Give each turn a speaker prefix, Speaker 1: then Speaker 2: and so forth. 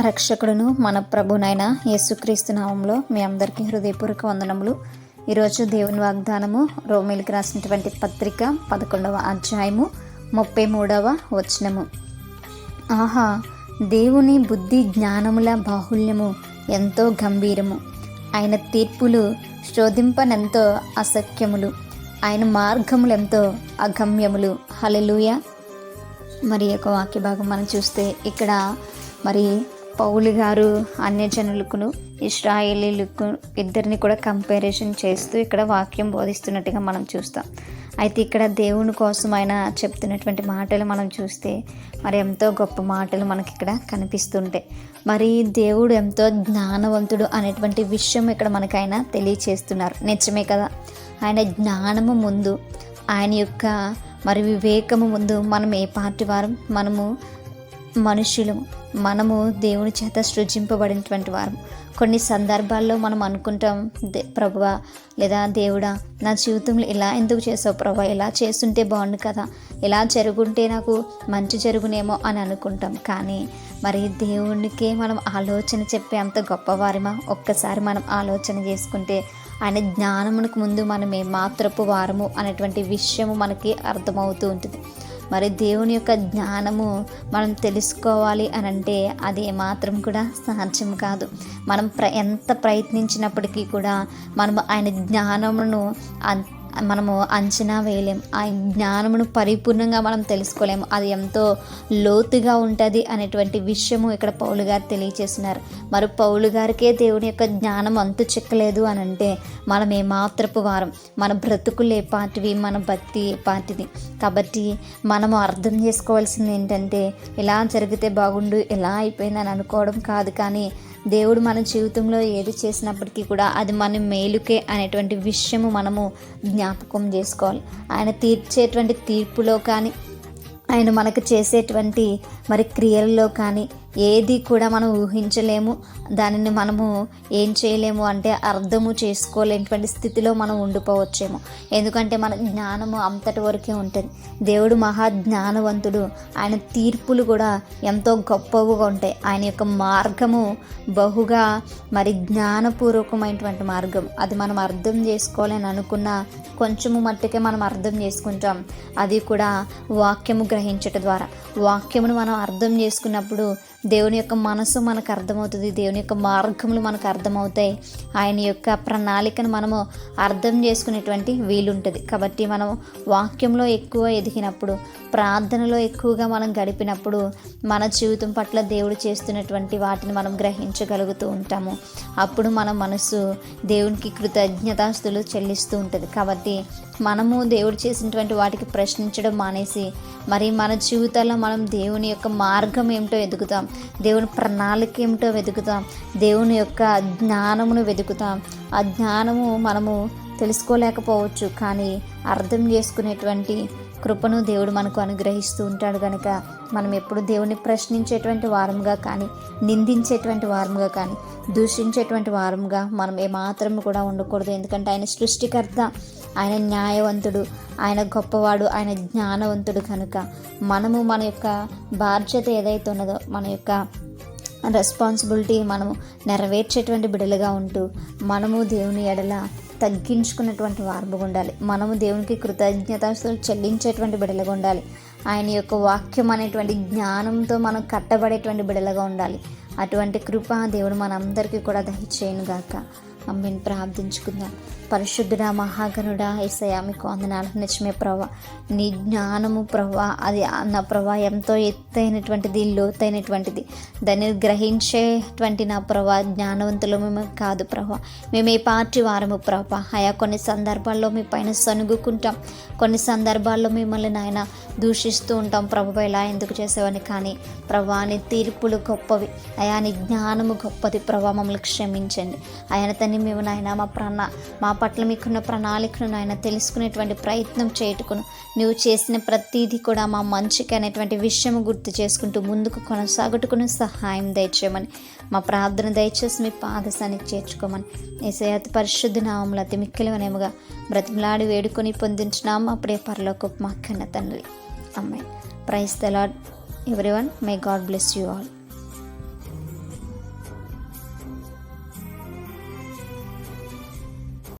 Speaker 1: రక్షకుడును మన ప్రభునైన యేసుక్రీస్తు నామంలో మీ అందరికీ హృదయపూర్వక వందనములు. ఈరోజు దేవుని వాగ్దానము రోమిలికి రాసినటువంటి పత్రిక పదకొండవ అధ్యాయము ముప్పై మూడవ వచనము. ఆహా దేవుని బుద్ధి జ్ఞానముల బాహుల్యము ఎంతో గంభీరము. ఆయన తీర్పులు శోధింపనెంతో అసఖ్యములు. ఆయన మార్గములెంతో అగమ్యములు. హలలుయ మరి యొక్క వాక్య భాగం మనం చూస్తే ఇక్కడ మరి పౌలు గారు అన్యజనులకును ఇస్రాయేలీలకు ఇద్దరిని కూడా కంపారిజన్ చేస్తూ ఇక్కడ వాక్యం బోధిస్తున్నట్టుగా మనం చూస్తాం. అయితే ఇక్కడ దేవుని కోసం ఆయన చెప్తున్నటువంటి మాటలు మనం చూస్తే మరి ఎంతో గొప్ప మాటలు మనకి ఇక్కడ కనిపిస్తుంటాయి. మరి దేవుడు ఎంతో జ్ఞానవంతుడు అనేటువంటి విషయం ఇక్కడ మనకు ఆయన తెలియచేస్తున్నారు. నిజమే కదా? ఆయన జ్ఞానము ముందు ఆయన యొక్క మరి వివేకము ముందు మనం ఏ పార్టీ వారం మనము మనుషులు మనము దేవుని చేత సృజింపబడినటువంటి వారం. కొన్ని సందర్భాల్లో మనం అనుకుంటాం దే ప్రభువా లేదా దేవుడా నా జీవితంలో ఇలా ఎందుకు చేసావు ప్రభా? ఇలా చేస్తుంటే బాగుండు కదా. ఇలా జరుగుంటే నాకు మంచి జరుగునేమో అని అనుకుంటాం. కానీ మరి దేవునికే మనం ఆలోచన చెప్పే అంత గొప్పవారమా? ఒక్కసారి మనం ఆలోచన చేసుకుంటే ఆయన జ్ఞానమునకు ముందు మనం ఏ మాత్రపు వారము అనేటువంటి విషయము మనకి అర్థమవుతూ ఉంటుంది. మరి దేవుని యొక్క జ్ఞానము మనం తెలుసుకోవాలి అని అంటే అది ఏమాత్రం కూడా సాధ్యం కాదు. మనం ప్ర ఎంత ప్రయత్నించినప్పటికీ కూడా మనం ఆయన జ్ఞానమును మనము అంచనా వేయలేం. ఆ జ్ఞానమును పరిపూర్ణంగా మనం తెలుసుకోలేము అది ఎంతో లోతుగా ఉంటుంది అనేటువంటి విషయము ఇక్కడ పౌలు గారు తెలియచేస్తున్నారు. మరి పౌలు గారికే దేవుని యొక్క జ్ఞానం అంతు చిక్కలేదు అని అంటే మనం ఏమాత్రపు వారం. మన బ్రతుకులు ఏ పాటివి మన భక్తి ఏ పాటిది. కాబట్టి మనము అర్థం చేసుకోవాల్సింది ఏంటంటే ఇలా జరిగితే బాగుండు ఎలా అయిపోయిందని అనుకోవడం కాదు కానీ దేవుడు మన జీవితంలో ఏది చేసినప్పటికీ కూడా అది మన మేలుకే అనేటువంటి విషయము మనము జ్ఞాపకం చేసుకోవాలి. ఆయన తీర్చేటువంటి తీర్పులో కానీ ఆయన మనకు చేసేటువంటి మరి క్రియల్లో కానీ ఏది కూడా మనం ఊహించలేము. దానిని మనము ఏం చేయలేము అంటే అర్థము చేసుకోలేనటువంటి స్థితిలో మనం ఉండిపోవచ్చేమో. ఎందుకంటే మన జ్ఞానము అంతటి వరకే ఉంటుంది. దేవుడు మహా జ్ఞానవంతుడు ఆయన తీర్పులు కూడా ఎంతో గొప్పవిగా ఉంటాయి. ఆయన యొక్క మార్గము బహుగా మరి జ్ఞానపూర్వకమైనటువంటి మార్గం. అది మనం అర్థం చేసుకోవాలని అనుకున్న కొంచెము మట్టుకే మనం అర్థం చేసుకుంటాం. అది కూడా వాక్యము గ్రహించట ద్వారా. వాక్యమును మనం అర్థం చేసుకున్నప్పుడు దేవుని యొక్క మనసు మనకు అర్థమవుతుంది దేవుని యొక్క మార్గములు మనకు అర్థమవుతాయి. ఆయన యొక్క ప్రణాళికను మనము అర్థం చేసుకునేటువంటి వీలుంటుంది. కాబట్టి మనం వాక్యంలో ఎక్కువ ఎదిగినప్పుడు ప్రార్థనలో ఎక్కువగా మనం గడిపినప్పుడు మన జీవితం పట్ల దేవుడు చేస్తున్నటువంటి వాటిని మనం గ్రహించగలుగుతూ ఉంటాము. అప్పుడు మన మనసు దేవునికి కృతజ్ఞతాస్తులు చెల్లిస్తూ ఉంటుంది. కాబట్టి మనము దేవుడు చేసినటువంటి వాటికి ప్రశ్నించడం మానేసి మరి మన జీవితాల్లో మనం దేవుని యొక్క మార్గం ఏమిటో ఎదుగుతాం. దేవుని ప్రణాళిక ఏమిటో వెతుకుతాం. దేవుని యొక్క జ్ఞానమును వెతుకుతాం. ఆ జ్ఞానము మనము తెలుసుకోలేకపోవచ్చు కానీ అర్థం చేసుకునేటువంటి కృపను దేవుడు మనకు అనుగ్రహిస్తూ ఉంటాడు కనుక మనం ఎప్పుడు దేవుని ప్రశ్నించేటువంటి వారముగా కానీ నిందించేటువంటి వారముగా కానీ దూషించేటువంటి వారముగా మనం ఏమాత్రం కూడా ఉండకూడదు. ఎందుకంటే ఆయన సృష్టికర్త. ఆయన న్యాయవంతుడు ఆయన గొప్పవాడు ఆయన జ్ఞానవంతుడు కనుక. మనము మన యొక్క బాధ్యత ఏదైతే ఉన్నదో మన యొక్క రెస్పాన్సిబిలిటీ మనము నెరవేర్చేటువంటి బిడలుగా ఉంటూ మనము దేవుని ఎడల తగ్గించుకున్నటువంటి వారముగా ఉండాలి. మనము దేవునికి కృతజ్ఞతలు చెల్లించేటువంటి బిడలుగా ఉండాలి. ఆయన యొక్క వాక్యం అనేటువంటి జ్ఞానంతో మనం కట్టబడేటువంటి బిడలుగా ఉండాలి. అటువంటి కృప దేవుడు మనందరికీ కూడా దయచేయను గాక అమ్మని ప్రార్థించుకుందాం. పరిశుద్ధుడ మహాగనుడ ఏసయ మీకు వందనాలు. నిజమే ప్రభా నీ జ్ఞానము ప్రభా అది నా ప్రభా ఎంతో ఎత్తైనటువంటిది లోతైనటువంటిది. దాన్ని గ్రహించేటువంటి నా ప్రభా జ్ఞానవంతులు మేము కాదు ప్రభా. మేము ఏ పార్టీ వారము ప్రభా. అయా కొన్ని సందర్భాల్లో మీ పైన సనుగుకుంటాం కొన్ని సందర్భాల్లో మిమ్మల్ని నాయన దూషిస్తూ ఉంటాం ప్రభు. ఇలా ఎందుకు చేసేవని కానీ ప్రభా నీ తీర్పులు గొప్పవి. అయా నీ జ్ఞానము గొప్పది ప్రభా. మమ్మల్ని క్షమించండి. ఆయన తన్ని మేము నాయన మా ప్రణా మా పట్ల మీకున్న ప్రణాళికను నాయన తెలుసుకునేటువంటి ప్రయత్నం చేయటుకును నువ్వు చేసిన ప్రతీది కూడా మా మంచికి అనేటువంటి విషయం గుర్తు చేసుకుంటూ ముందుకు కొనసాగుటకును సహాయం దయచేయమని మా ప్రార్థన దయచేసి మీ పాదశానికి చేర్చుకోమని ఏసయాతి పరిశుద్ధ నామంలో అతి మిక్కిలవనేముగా బ్రతిమలాడి వేడుకొని పొందించినాము అప్పుడే పరలోకి మా కన్న తండ్రి అమ్మాయి praise the Lord everyone may God bless you all.